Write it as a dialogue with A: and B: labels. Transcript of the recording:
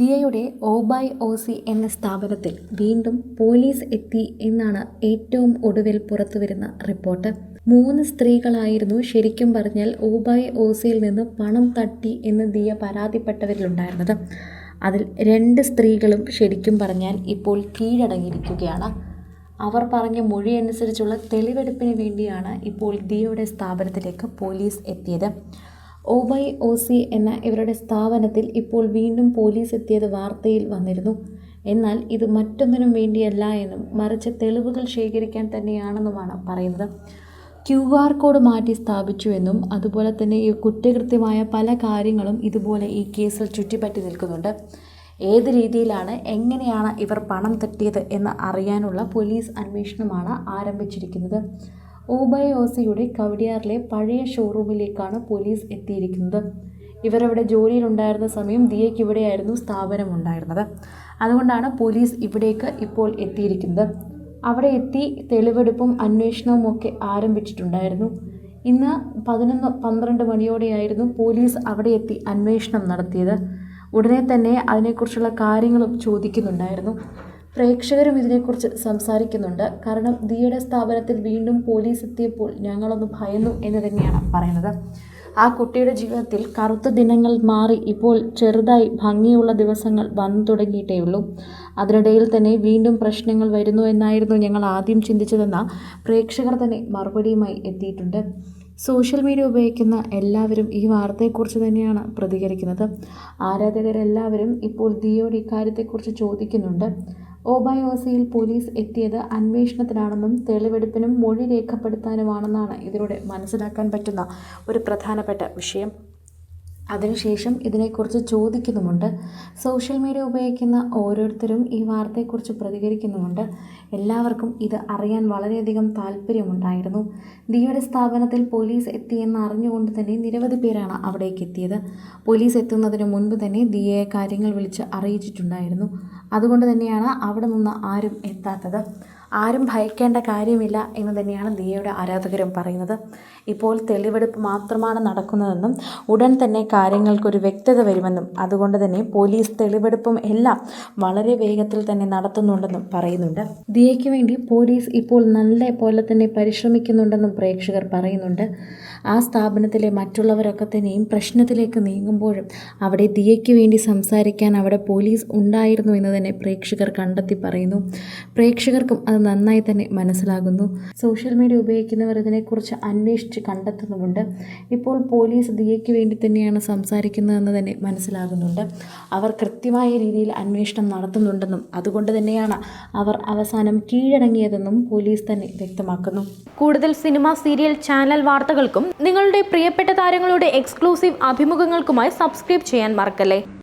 A: ദിയയുടെ ഓബായ് ഓസി എന്ന സ്ഥാപനത്തിൽ വീണ്ടും പോലീസ് എത്തി എന്നാണ് ഏറ്റവും ഒടുവിൽ പുറത്തുവരുന്ന റിപ്പോർട്ട്. മൂന്ന് സ്ത്രീകളായിരുന്നു ശരിക്കും പറഞ്ഞാൽ ഓബായ് ഓസിയിൽ നിന്ന് പണം തട്ടി എന്ന് ദിയ പരാതിപ്പെട്ടവരിലുണ്ടായിരുന്നത്. അതിൽ രണ്ട് സ്ത്രീകളും ശരിക്കും പറഞ്ഞാൽ ഇപ്പോൾ കീഴടങ്ങിയിരിക്കുകയാണ്. അവർ പറഞ്ഞ മൊഴി അനുസരിച്ചുള്ള തെളിവെടുപ്പിന് വേണ്ടിയാണ് ഇപ്പോൾ ദിയയുടെ സ്ഥാപനത്തിലേക്ക് പോലീസ് എത്തിയത്. ഒബൈ ഒ സി എന്ന ഇവരുടെ സ്ഥാപനത്തിൽ ഇപ്പോൾ വീണ്ടും പോലീസ് എത്തിയത് വാർത്തയിൽ വന്നിരുന്നു. എന്നാൽ ഇത് മറ്റൊന്നിനും വേണ്ടിയല്ല എന്നും മറിച്ച് തെളിവുകൾ ശേഖരിക്കാൻ തന്നെയാണെന്നുമാണ് പറയുന്നത്. ക്യു ആർ കോഡ് മാറ്റി സ്ഥാപിച്ചുവെന്നും അതുപോലെ തന്നെ ഈ കുറ്റകൃത്യമായ പല കാര്യങ്ങളും ഇതുപോലെ ഈ കേസിൽ ചുറ്റിപ്പറ്റി നിൽക്കുന്നുണ്ട്. ഏത് രീതിയിലാണ് എങ്ങനെയാണ് ഇവർ പണം തട്ടിയത് എന്ന് അറിയാനുള്ള പോലീസ് അന്വേഷണമാണ് ആരംഭിച്ചിരിക്കുന്നത്. ഊബൈ ഓസിയുടെ കവടിയാറിലെ പഴയ ഷോറൂമിലേക്കാണ് പോലീസ് എത്തിയിരിക്കുന്നത്. ഇവരവിടെ ജോലിയിലുണ്ടായിരുന്ന സമയം ദിയയ്ക്ക് ഇവിടെയായിരുന്നു സ്ഥാപനം ഉണ്ടായിരുന്നത് അതുകൊണ്ടാണ് പോലീസ് ഇവിടേക്ക് ഇപ്പോൾ എത്തിയിരിക്കുന്നത്. അവിടെ എത്തി തെളിവെടുപ്പും അന്വേഷണവും ഒക്കെ ആരംഭിച്ചിട്ടുണ്ടായിരുന്നു. ഇന്ന് പതിനൊന്ന് പന്ത്രണ്ട് മണിയോടെയായിരുന്നു പോലീസ് അവിടെ എത്തി അന്വേഷണം നടത്തിയത്. ഉടനെ തന്നെ അതിനെക്കുറിച്ചുള്ള കാര്യങ്ങളും ചോദിക്കുന്നുണ്ടായിരുന്നു. പ്രേക്ഷകരും ഇതിനെക്കുറിച്ച് സംസാരിക്കുന്നുണ്ട്. കാരണം ദിയുടെ സ്ഥാപനത്തിൽ വീണ്ടും പോലീസ് എത്തിയപ്പോൾ ഞങ്ങളൊന്ന് ഭയന്നു എന്ന് തന്നെയാണ് പറയുന്നത്. ആ കുട്ടിയുടെ ജീവിതത്തിൽ കറുത്ത ദിനങ്ങൾ മാറി ഇപ്പോൾ ചെറുതായി ഭംഗിയുള്ള ദിവസങ്ങൾ വന്നു തുടങ്ങിയിട്ടേ ഉള്ളൂ. അതിനിടയിൽ തന്നെ വീണ്ടും പ്രശ്നങ്ങൾ വരുന്നു എന്നായിരുന്നു ഞങ്ങൾ ആദ്യം ചിന്തിച്ചതെന്ന പ്രേക്ഷകർ തന്നെ മറുപടിയുമായി എത്തിയിട്ടുണ്ട്. സോഷ്യൽ മീഡിയ ഉപയോഗിക്കുന്ന എല്ലാവരും ഈ വാർത്തയെക്കുറിച്ച് തന്നെയാണ് പ്രതികരിക്കുന്നത്. ആരാധകരെല്ലാവരും ഇപ്പോൾ ദിയോട് ഇക്കാര്യത്തെക്കുറിച്ച് ചോദിക്കുന്നുണ്ട്. ഓബായോസിയിൽ പോലീസ് എത്തിയത് അന്വേഷണത്തിനാണെന്നും തെളിവെടുപ്പിനും മൊഴി രേഖപ്പെടുത്താനുമാണെന്നാണ് ഇതിലൂടെ മനസ്സിലാക്കാൻ പറ്റുന്ന ഒരു പ്രധാനപ്പെട്ട വിഷയം. അതിനുശേഷം ഇതിനെക്കുറിച്ച് ചോദിക്കുന്നുമുണ്ട്. സോഷ്യൽ മീഡിയ ഉപയോഗിക്കുന്ന ഓരോരുത്തരും ഈ വാർത്തയെക്കുറിച്ച് പ്രതികരിക്കുന്നുമുണ്ട്. എല്ലാവർക്കും ഇത് അറിയാൻ വളരെയധികം താല്പര്യമുണ്ടായിരുന്നു ദിയുടെ സ്ഥാപനത്തിൽ പോലീസ് എത്തിയെന്ന് അറിഞ്ഞുകൊണ്ട് തന്നെ നിരവധി പേരാണ് അവിടേക്ക് എത്തിയത്. പോലീസ് എത്തുന്നതിന് മുൻപ് തന്നെ ദിയയെ കാര്യങ്ങൾ വിളിച്ച് അറിയിച്ചിട്ടുണ്ടായിരുന്നു. അതുകൊണ്ട് തന്നെയാണ് അവിടെ നിന്ന് ആരും എത്താത്തത്. ആരും ഭയക്കേണ്ട കാര്യമില്ല എന്ന് തന്നെയാണ് ദിയയുടെ ആരാധകരും പറയുന്നത്. ഇപ്പോൾ തെളിവെടുപ്പ് മാത്രമാണ് നടക്കുന്നതെന്നും ഉടൻ തന്നെ കാര്യങ്ങൾക്കൊരു വ്യക്തത വരുമെന്നും അതുകൊണ്ട് തന്നെ പോലീസ് തെളിവെടുപ്പും എല്ലാം വളരെ വേഗത്തിൽ തന്നെ നടത്തുന്നുണ്ടെന്നും പറയുന്നുണ്ട്. ദിയയ്ക്ക് വേണ്ടി പോലീസ് ഇപ്പോൾ നല്ല പോലെ തന്നെ പരിശ്രമിക്കുന്നുണ്ടെന്നും പ്രേക്ഷകർ പറയുന്നുണ്ട്. ആ സ്ഥാപനത്തിലെ മറ്റുള്ളവരൊക്കെ തന്നെയും പ്രശ്നത്തിലേക്ക് നീങ്ങുമ്പോഴും അവിടെ ദിയയ്ക്ക് വേണ്ടി സംസാരിക്കാൻ അവിടെ പോലീസ് ഉണ്ടായിരുന്നു എന്ന് തന്നെ പ്രേക്ഷകർ കണ്ടെത്തി പറയുന്നു. പ്രേക്ഷകർക്കും അത് നന്നായി തന്നെ മനസ്സിലാകുന്നു. സോഷ്യൽ മീഡിയ ഉപയോഗിക്കുന്നവർ ഇതിനെക്കുറിച്ച് അന്വേഷിച്ച് കണ്ടെത്തുന്നുമുണ്ട്. ഇപ്പോൾ പോലീസ് ദിയയ്ക്ക് വേണ്ടി തന്നെയാണ് സംസാരിക്കുന്നതെന്ന് തന്നെ മനസ്സിലാകുന്നുണ്ട്. അവർ കൃത്യമായ രീതിയിൽ അന്വേഷണം നടത്തുന്നുണ്ടെന്നും അതുകൊണ്ട് തന്നെയാണ് അവർ അവസാനം കീഴടങ്ങിയതെന്നും പോലീസ് തന്നെ വ്യക്തമാക്കുന്നു.
B: കൂടുതൽ സിനിമ സീരിയൽ ചാനൽ വാർത്തകൾക്കും നിങ്ങളുടെ പ്രിയപ്പെട്ട താരങ്ങളുടെ എക്സ്ക്ലൂസീവ് അഭിമുഖങ്ങൾക്കുമായി സബ്സ്ക്രൈബ് ചെയ്യാൻ മറക്കല്ലേ?